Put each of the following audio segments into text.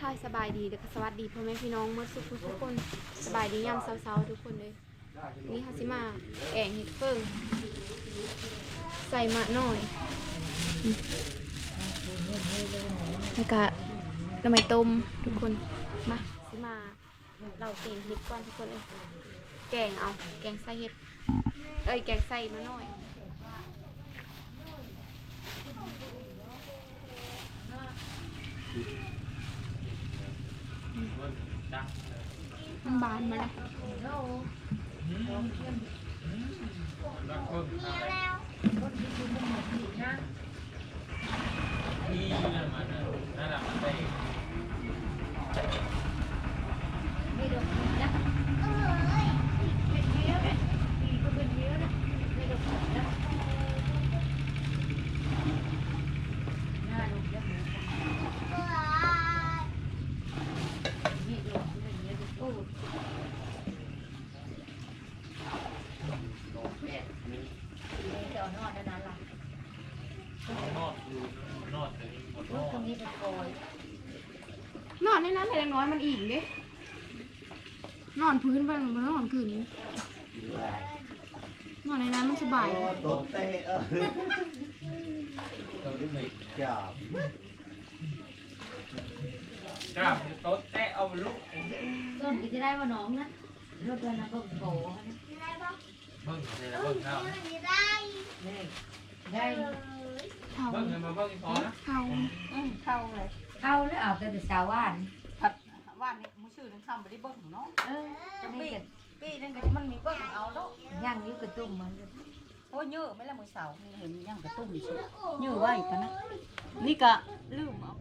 ทายสบายดีเด้อสวัสดีพ่อแม่พี่น้องเมื่อสุขทุกคนสบายดียามเช้าๆทุกคนเลยนี่เขาสิมาแกงเห็ดเฟิงใส่มะหน่อยแล้วก็น้ำมันต้มทุกคนมาสิมาเราเกงเห็ดก่อนทุกคนเลยแกงเอาแกงใส่เห็ดเอ้ยแกงใส่มะหน่อยมั นบานมาแล้วนี่นั่นมันนั่นแหละมันได้ นอดดูนอดแต่นี่หมดนอด น อนในนั้นแต่น้อยมันอิ่มเด้นอนพื้นไปมันนอนคืนนี้นอนในนั้นมันสบายโดนเตะเออเราดูหน่อยจับกล้ามโต๊ะแตะเอาลุกต้นก็จะได้ว่าน้องนะรถเดินนะก็โผล่เบิ่งเลยนะเบิ่งข้าวนี่ได้เท่าเบิ่งเลยมาเบิ่งอีกพอนะเท่าเข้าเลย เข้าแล้วเอาแต่สาวว่านผัดว่าน นี่มือชื่อนึงทำไปได้เบิ้งเนาะเออจะนี่ปีก็ปีนึงก็มันมีเบิ้งเอาแล้วย่างอยู่กระตุ้มมันโอ้ยเยอะไม่ละมือเสานี่เห็นย่างกระตุ้มนี่สิเยอะไว้กันนะนี่ก็ลืมเอา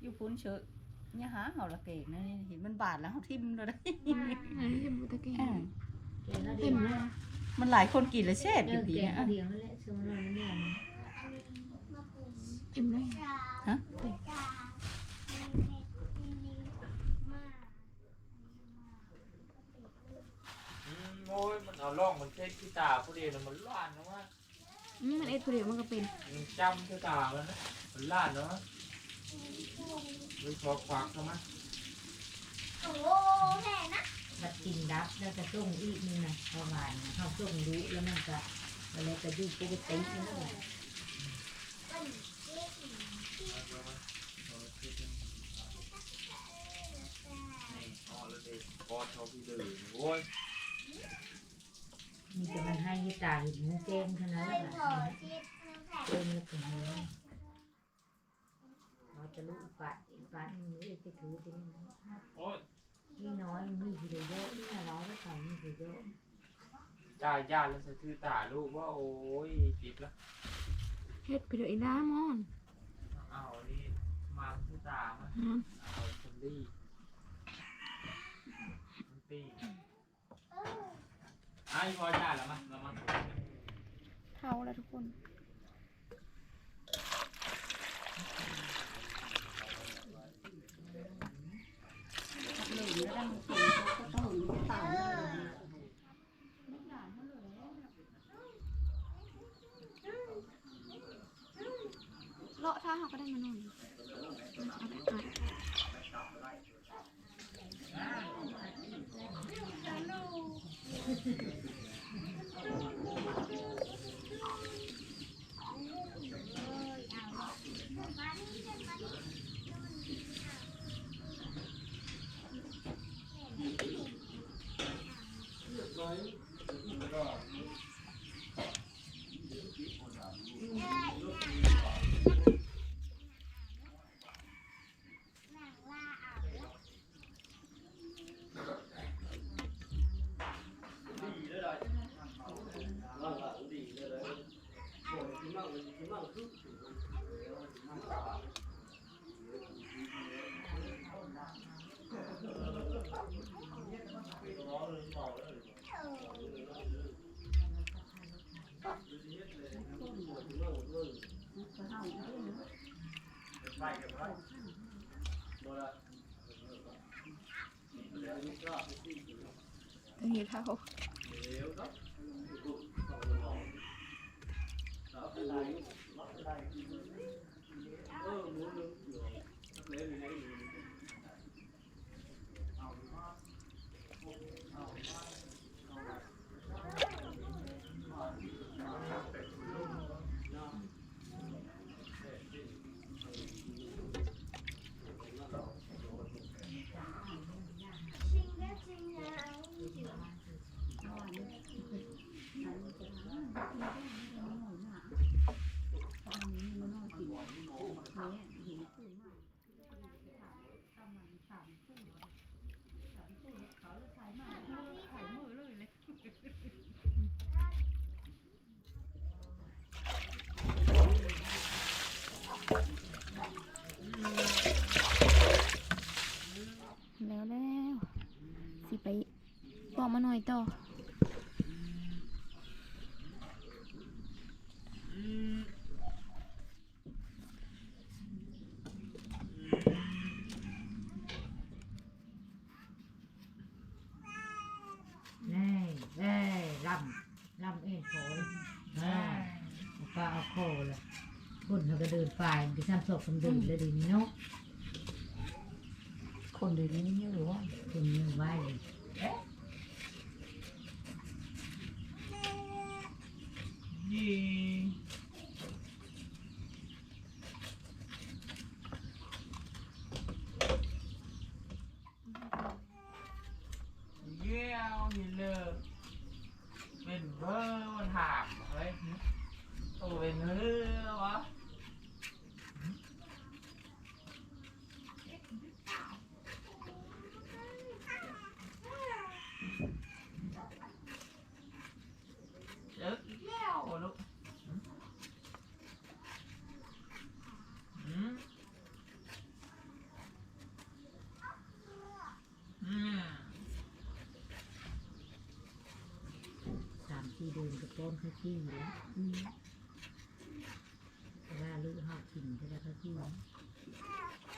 อยู่พุ้นเชอะ เนี่ยหาเอาละเก่งนะนี่เห็นมันบาดแล้วเขาทิ่มเลยอันนี้เป็นบุตรเกงอ่าเต็เต็มเลยมันหลายคนกินแล้วแซ่บเออยู่อดีเก่งนะเดียวนั่นแหละสมนมันเนี่ยเต็มเลยฮะโอ้ยมันเอาล่องมันเช็ดที่ตาผู้เดียวมันล้านนะว่าอืมมันเอ็ดผู้เดียวมันก็เป็นมันจำที่ตามันนะมันล้านเนาะ ไปขอควักเข้ามาบัดกินดับแล้วก็ส่งอีกนี่นะประมาณเขาส่งรู้แล้วมันก็อะไรก็ดูปกตินั่นแหละนี่อ๋อแล้วเด็กกอดเขาพี่เลยโอ้ยมีแต่มันให้ตาเห็นมันแจ้งเท่านั้นแหละเต็มแล้วถึงเลย เราจะรู้ปัดปัดมือจะถือเป็นโอ้ยนี่น้อยมีทีเดียวเยอะนี่น้อยแล้วใส่มีทีเดียวจ่ายญาติแล้วสะทือตาลูกว่าโอ้ยจิบละเฮ็ดไปเดี๋ยวอีน้ามอนเอานี่มาที่ตามาฮะเอาคนดีมันตีไอ้พอจ่ายแล้วมั้ยเรามา เท่าแล้วทุกคน เลาเขาก็ได้มานุ่นเอาไปก่อน ตั้งนี้เท่า แล้วแล้วสิ ไปบอกมาหน่อยต่อแน่แน่ลำลำเอ็นโผล่แน่เอาปลาเอาโคเลยคนเขาก็เดินฝ่ายดิฉันสอบคนเดินเลยดีนี้เนาะคนเดี๋ยวนี้เยอะว่าคนนี้ไหวยี่เยี่ยวนี่เลยเป็นเบอร์มันถามเฮ้ยโอ้เป็นเนื้อวะ เลิกแล้วลูกอืมอืม สามสี่เดินกับ ต้นข้าวขี้แล้วเวลาลูกห้ากินก็ได้ข้าวขี้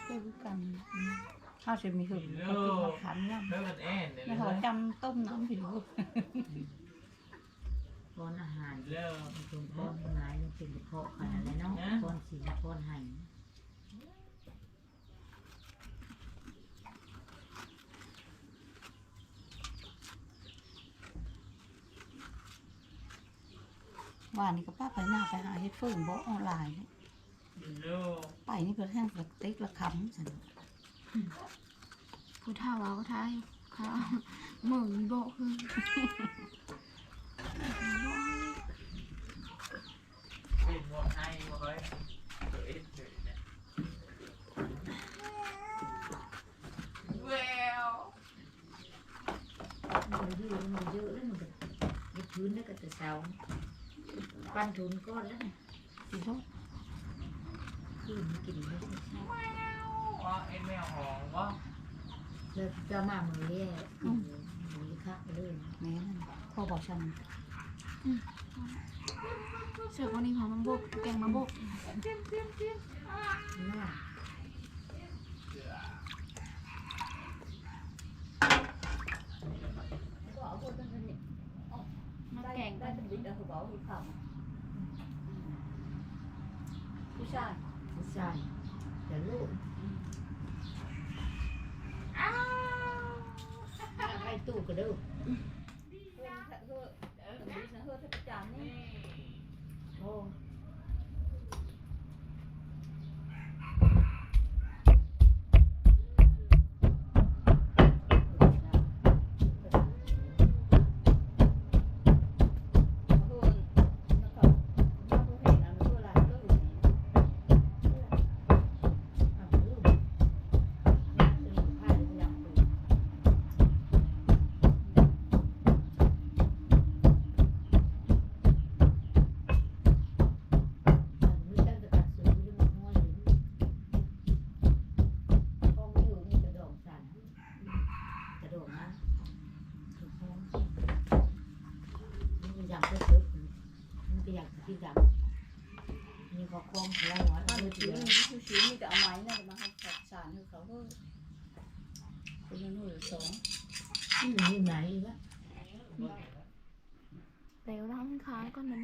คือกันข้าวจะมีหึงเขากินมะขามย่ำเลิกกันแอนเนี่ยเขาจำต้มน้ำผิวป้อนอาหารเลิกมันป้อนไม้มันเป็นกระเพาะขนาดนั้นเนาะป้อนสีป้อนไห้ ว่านี่ก็ป้าไปหน้าไปหาเฮ็ดเฟิร์นบอออนไลน์ไปนี่เพื่อแห้งสเต็กละคำสันผู้เฒ่าเอาก็ท้ายเขาเหมือนโบคือเป็นหมดให้หมดเลยเฮ้ยเฮ้ยเนี่ยแววมันเยอะมันเยอะแล้วมันก็ยึดพื้นแล้วก็จะเสา ปั้นทุนก้อนแล้วเนี่ยสีโลดขึ้นกินแล้วว่าไอ้แมวหองวะแล้วจะมามือแย่มือคักเลยแม่นั่นพ่อบอกฉันเสือกวันนี้หอมมาโบกแกงมาโบกน่ามาแกงได้เป็นวิทย์เอาบอกอีกคำผู้ ชายผู้ชายแต่ลูกไปตู้ก็เด้อเพื่อนเพื่อนเออวิทย์นะเพื่อนถ้าประจานนี่โอ้เอา มีแต่เอาไม้นั่นมาให้ขัดสอเป็นหนึ่งสอยู่ไหนวะแต่ว่าล้างค้าก่อนมัน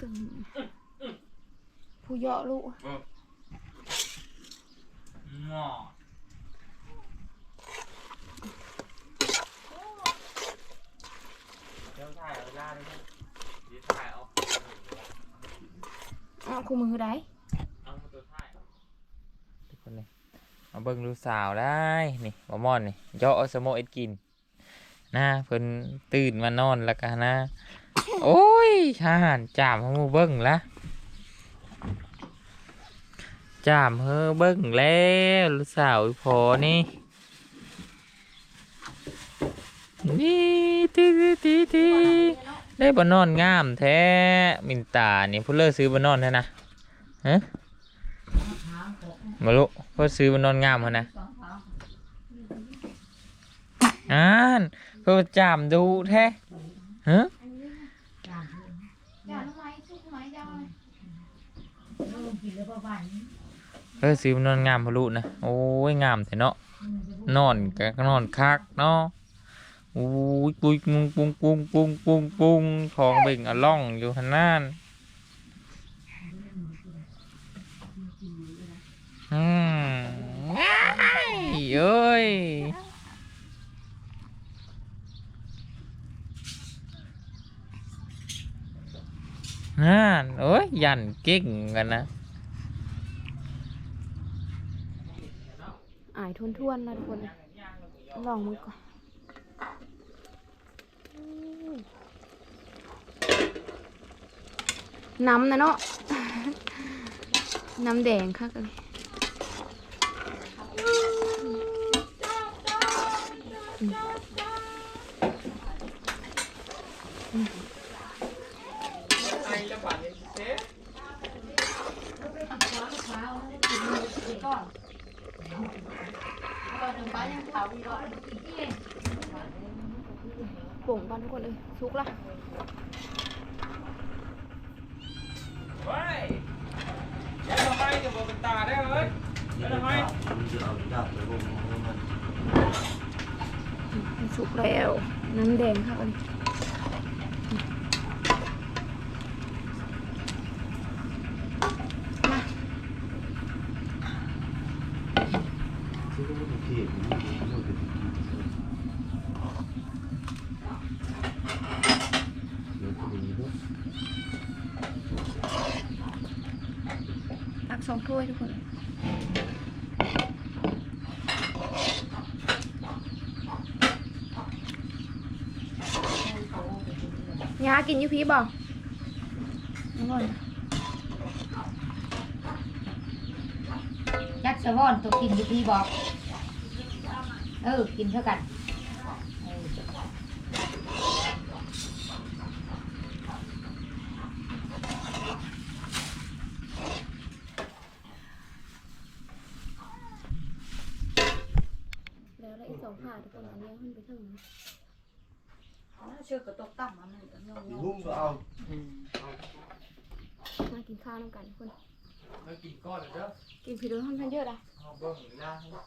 ตึงผู้เยาะลูกหม้อเดี๋ยวถ่ายเอาเวลาด้วยนะเดี๋ยวถ่ายเอาอ้าวคู่มือได้ เอามาตัวถ่ายทุกคนเลย มาเบิ่งลูกสาวได้นี่บอมอนนี่ย่อสโมเอ็ดกินนะเพิ่นตื่นมานอนแล้วกันนะ โอ้ยห่านจามเขามาเบิ่งละจามเฮอเบิ่งแล้วลูกสาวอีพอนี่นี่ตีตีตีตีได้บนอนงามแท้มินตานี่พูดเลิกซื้อบนอนแท้นะฮะเท้าตกมาลุเพื่ อซื้อบนอนงามเหรอนะอ่านเพื่อจามดูแท้ฮะเออย่าทำไมชุบทำไมยาวเลยลูกกินนเพื่อซื้อบนอนงามพะลุนะโอ้ยงามแต่เนาะนอนก็นอนคักเนาะโอ้ยปุยปุงปุ้งปุ้งปุ้งปุ้งปุ้งทองเบ่งอะล่องอยู่หันนั่นอืมง่าย เอ้ยนั่นโอ้ยยันเก่งกันนะอายทวนทวนนะทุกคน ลองมือก่อนน้ำนะเนาะ น้ำแดงค่ะกันเลย ป่งก่อนทุกคนเลย ชุกละเฮ้ยยันทำไมจะบอกเป็นตาได้เฮ้ยยันทำไมชุกแล้ว น้ำแดงค่ะกันมา ตักสองถ้วยทุกคน ยากินอยูพีบอกทุกคนยักษ์สะวอนตัวกินอยู่พี่บอก เออ กินเท่ากันเออแล้วแล้วอีกสองผ่าทุกคนอันนี้ขึ้นไปถึง เชื่อกระตกต่ำมามันก็งง Hung vào ông มากิน ข้าวน้ำกันทุกคนมากินก้อนเลยเด้อกินผีดูห้องท่านเยอะได้เอาเบิ้งหรือย่าให้มา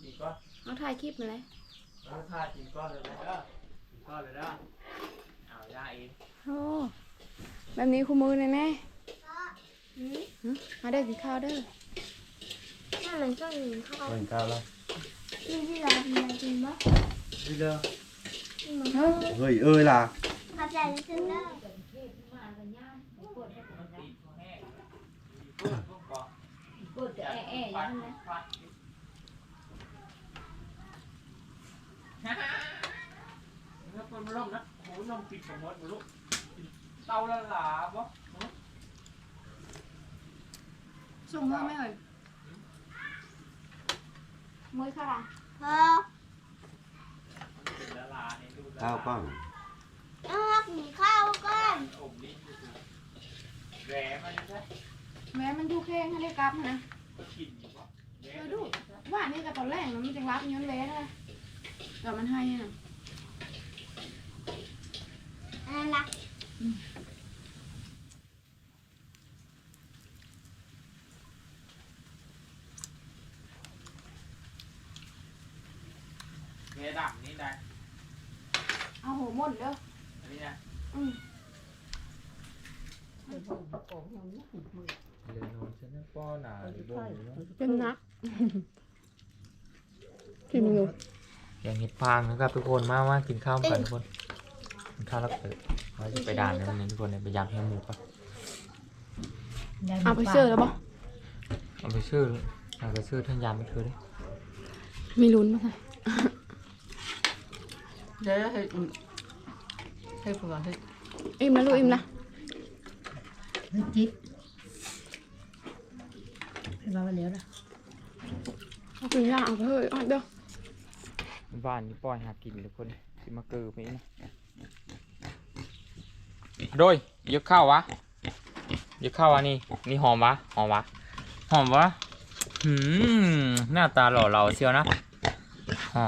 กินก้อนเอาถ่ายคลิปมาเลยแล้วถ้ากินก้อนเลยนะเด้อกินก้อนเลยเด้อเอาย่าเองโอ้แบบนี้คู่มือแน่แน่ๆหึมาเด้อกินข้าวเด้อนั่นเลยก็กินข้าว Mình cao lắm นี่ที่เราทำอะไรกินบ้าง Đi đâu เฮ้ย Người ơi là ขอบใจนะเซนเดอร์ ตีเขาแห้งเบิ้งเบิ้ง กดแต่แอะแอะอยู่นั่นแหละฟันแล้วคนมาล่มนะโอ้ยลมปิดกับมดลุกเตาละหลาบ่ส่งมือไหมเอ่ยมือค่ะละหลาเนี่ยดูละหลา Cao con เอากินข้าวก่อนอมลิ้นอยู่แหวมันใช่ แม่มันดูแข้งให้ได้กลับนะเออดูว่านี่กับตอนแรกนมันจะรับย้อนแว้นะแต่มันให้นะอันนั้นละเนื้อดำนี่ได้ เอาหัวหมดเด้ออันนี้นะ อืม Hãy subscribe cho kênh Ghiền เรือนอนฉันนะป้อหนาหรือบ่หรือเนาะเป็นนักกินอยู่อย่างเห็ดฟางนะครับทุกคนมามากินข้าวกันทุกคนกินข้าวแล้วเปิดเราจะไปด่านนั้นทุกคนเนี่ยไปยำแฮมหมูก่อนเอาไปเชื่อแล้วบ่เอาไปชื่อเอาไปชื่อท่านยามไปเธอดิมีลุ้นป่ะคะเดี๋ยวให้อืมให้ผัวให้อิ่มนะลูกอิ่มนะเฮ้ยจิ๊บ ให้มาวันแล้วนะเอากินย่างเอาไปเฮ้ยเอาเด้อบ้านนี่ปล่อยหากินทุกคนสิมาเกิดไปนะโดยยกข้าววะยกข้าววะนี่นี่หอมวะหอมวะหอมวะหืมหน้าตาหล่อเหลาเชียวนะฮะ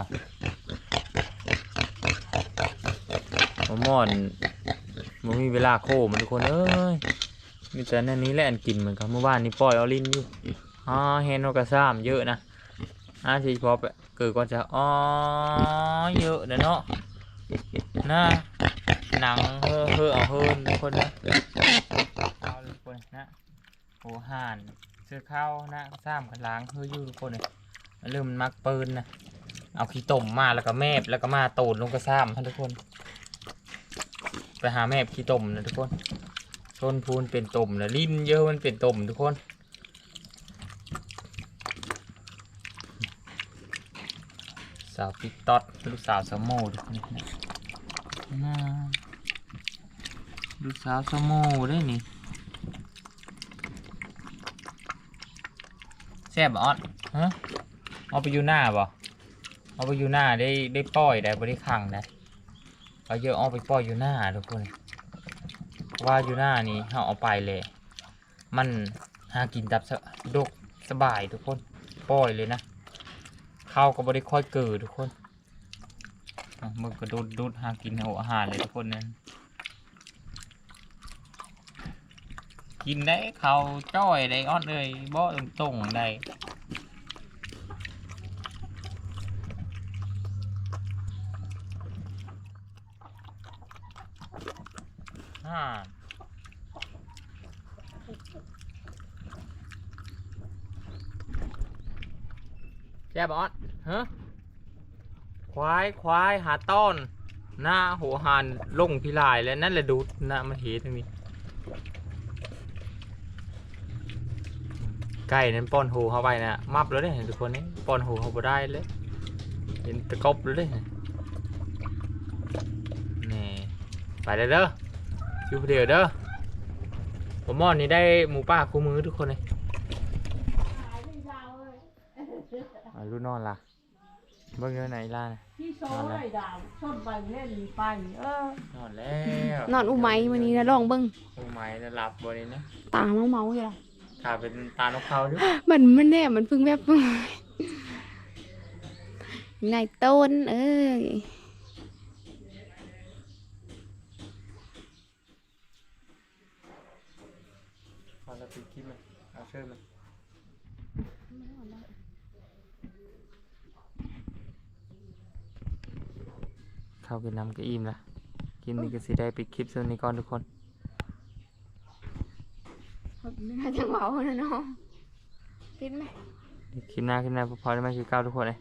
มะม่อนมันมีเวลาโคมันทุกคนเอ้ยมีแต่นั่นนี้แหละอันกินเหมือนกันเมื่อวานนี้ปล่อยเอาลิ้นอยู่ อ๋อเฮนโนกระซ้ำเยอะนะอาชีพอไปเกิดก็จะอ๋อเยอะเด้อเนาะนะหนังเฮ้อเฮ้อเอาเฮินทุกคนนะเอาเลยทุกคนนะโอ้ห่านเสื้อข้าวนะซ้ำกันล้างเฮ้ออยู่ทุกคนเลยเริ่มมันมักปืนนะเอาขี้ต้มมาแล้วก็แมบแล้วก็มาโตดลงกระซ้ำทุกคน ไปหาแมบขี้ต้มนะทุกคนชนพูนเป็นต้มนะลิ้นเยอะมันเป็นต้มทุกคนาวปิ๊กต๊อดลูกสาวสมโมดูนี่นะลูกสาวสมโมได้นี่แซ่บออดฮะเอาไปอยู่หน้าบ่เอาไปอยู่หน้าได้ได้ปล่อยได้บ่ได้ขังได้เอาเยอะเอาไปปล่อยอยู่หน้าทุกคนว่าอยู่หน้านี่เอาเอาไปเลย มันหากินตับสะดกสบายทุกคนปล่อยเลยนะ ข้าวก็ไม่ได้ค่อยเกิดทุกคนมึงก็ดูดดูดหากินเอาอาหารเลยทุกคนนั้นกินได้ข้าวจ้อยได้อ้อนเลยบ่ตรงตรงได้อ่าแซ่บออด ควายควายหาต้อนหน้าหัวหานลงพิลายแล้วนั่นแหละดูดหน้ามันเหตรงนี้ไก่นั้นป้อนหูเข้าไปนะมับแล้วเนี่ยทุกคนนี่ป้อนหูเข้าไปได้เลยเห็นตะกบแล้วเนี่ยนี่ไปเลยเด้ออยู่ผู้เดียวเด้อผมมอนนี่ได้หมูป่าคู่มือทุกคนเลยอะรู้นอนละ เบิ่งเงินไหนล่ะนะที่โซ่ได้ดาวชนไปเล่นไปเออนอนแล้วนอนอุไหมวันนี้นะลองเบิ่งโอ้ไม่นะหลับบนนี้นะตาเมาเมาๆอยู่ล่ะถ้าเป็นตานกเขาด้วยมันมันแน่มันเพิ่งแบบนายต้นเอ้ยพอเราปิดคลิปมันเอาเชิญมัน ข้ากินน้ำก็อิ่มละกินนี่ก็สิได้ปิดคลิปส่วนนี้ก่อนทุกคนไม่น่าจะเมานะเนาะพิดไหมคลิปหน้าคลิปหน้าพอได้ไหมคือเก้าทุกคนเลย